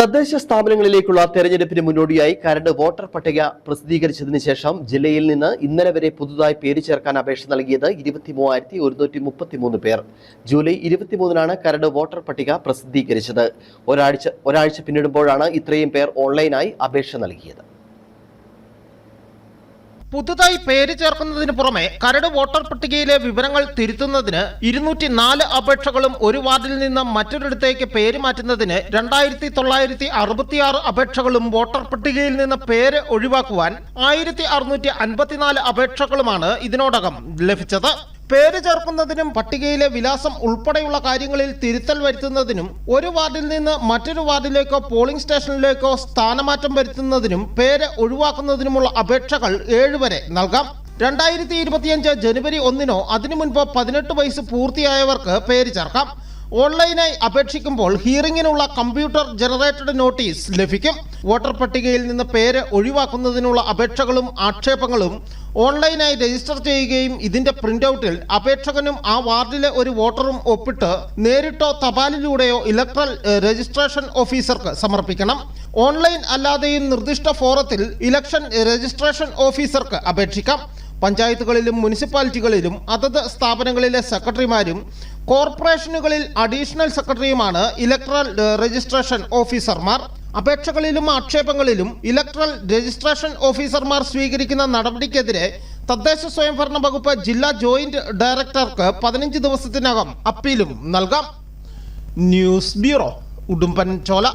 തദ്ദേശ സ്ഥാപനങ്ങളിലേക്കുള്ള തെരഞ്ഞെടുപ്പിന് മുന്നോടിയായി കരട് വോട്ടർ പട്ടിക പ്രസിദ്ധീകരിച്ചതിന് ശേഷം ജില്ലയിൽ നിന്ന് ഇന്നലെ വരെ പുതുതായി പേര് ചേർക്കാൻ അപേക്ഷ നൽകിയത് ഇരുപത്തിമൂവായിരത്തി ഒരുന്നൂറ്റി മുപ്പത്തിമൂന്ന് പേർ. ജൂലൈ ഇരുപത്തിമൂന്നിനാണ് കരട് വോട്ടർ പട്ടിക പ്രസിദ്ധീകരിച്ചത്. ഒരാഴ്ച ഒരാഴ്ച പിന്നിടുമ്പോഴാണ് ഇത്രയും പേർ ഓൺലൈനായി അപേക്ഷ നൽകിയത്. പുതുതായി പേര് ചേർക്കുന്നതിന് പുറമെ കരട് വോട്ടർ പട്ടികയിലെ വിവരങ്ങൾ തിരുത്തുന്നതിന് ഇരുന്നൂറ്റി നാല് അപേക്ഷകളും ഒരു വാർഡിൽ നിന്ന് മറ്റൊരിടത്തേക്ക് പേര് മാറ്റുന്നതിന് രണ്ടായിരത്തി തൊള്ളായിരത്തി അറുപത്തിയാറ് അപേക്ഷകളും വോട്ടർ പട്ടികയിൽ നിന്ന് പേര് ഒഴിവാക്കുവാൻ ആയിരത്തി അറുന്നൂറ്റി അൻപത്തിനാല് അപേക്ഷകളുമാണ് ഇതിനോടകം ലഭിച്ചത്. പേര് ചേർക്കുന്നതിനും പട്ടികയിലെ വിലാസം ഉൾപ്പെടെയുള്ള കാര്യങ്ങളിൽ തിരുത്തൽ വരുത്തുന്നതിനും ഒരു വാർഡിൽ നിന്ന് മറ്റൊരു വാർഡിലേക്കോ പോളിംഗ് സ്റ്റേഷനിലേക്കോ സ്ഥാനമാറ്റം വരുത്തുന്നതിനും പേര് ഒഴിവാക്കുന്നതിനുമുള്ള അപേക്ഷകൾ ഏഴുവരെ നൽകാം. രണ്ടായിരത്തി ഇരുപത്തിയഞ്ച് ജനുവരി ഒന്നിനോ അതിനു മുൻപ് പതിനെട്ട് വയസ്സ് പൂർത്തിയായവർക്ക് പേര് ചേർക്കാം. ഓൺലൈനായി അപേക്ഷിക്കുമ്പോൾ ഹിയറിംഗിനുള്ള കമ്പ്യൂട്ടർ ജനറേറ്റഡ് നോട്ടീസ് ലഭിക്കും. വോട്ടർ പട്ടികയിൽ നിന്ന് പേര് ഒഴിവാക്കുന്നതിനുള്ള അപേക്ഷകളും ആക്ഷേപങ്ങളും ഓൺലൈനായി രജിസ്റ്റർ ചെയ്യുകയും ഇതിന്റെ പ്രിന്റ് ഔട്ടിൽ അപേക്ഷകനും ആ വാർഡിലെ ഒരു വോട്ടറും ഒപ്പിട്ട് നേരിട്ടോ തപാലിലൂടെയോ ഇലക്ട്രൽ രജിസ്ട്രേഷൻ ഓഫീസർക്ക് സമർപ്പിക്കണം. ഓൺലൈൻ അല്ലാതെയും നിർദ്ദിഷ്ട ഫോറത്തിൽ ഇലക്ഷൻ രജിസ്ട്രേഷൻ ഓഫീസർക്ക് അപേക്ഷിക്കാം. പഞ്ചായത്തുകളിലും മുനിസിപ്പാലിറ്റികളിലും അതത് സ്ഥാപനങ്ങളിലെ സെക്രട്ടറിമാരും കോർപ്പറേഷനുകളിൽ അഡീഷണൽ സെക്രട്ടറിയുമാണ് ഇലക്ട്രൽ രജിസ്ട്രേഷൻ ഓഫീസർമാർ. അപേക്ഷകളിലും ആക്ഷേപങ്ങളിലും ഇലക്ട്രൽ രജിസ്ട്രേഷൻ ഓഫീസർമാർ സ്വീകരിക്കുന്ന നടപടിക്കെതിരെ തദ്ദേശ സ്വയംഭരണ വകുപ്പ് ജില്ലാ ജോയിന്റ് ഡയറക്ടർക്ക് പതിനഞ്ച് ദിവസത്തിനകം അപ്പീലും നൽകാം. News bureau Udumbanchola.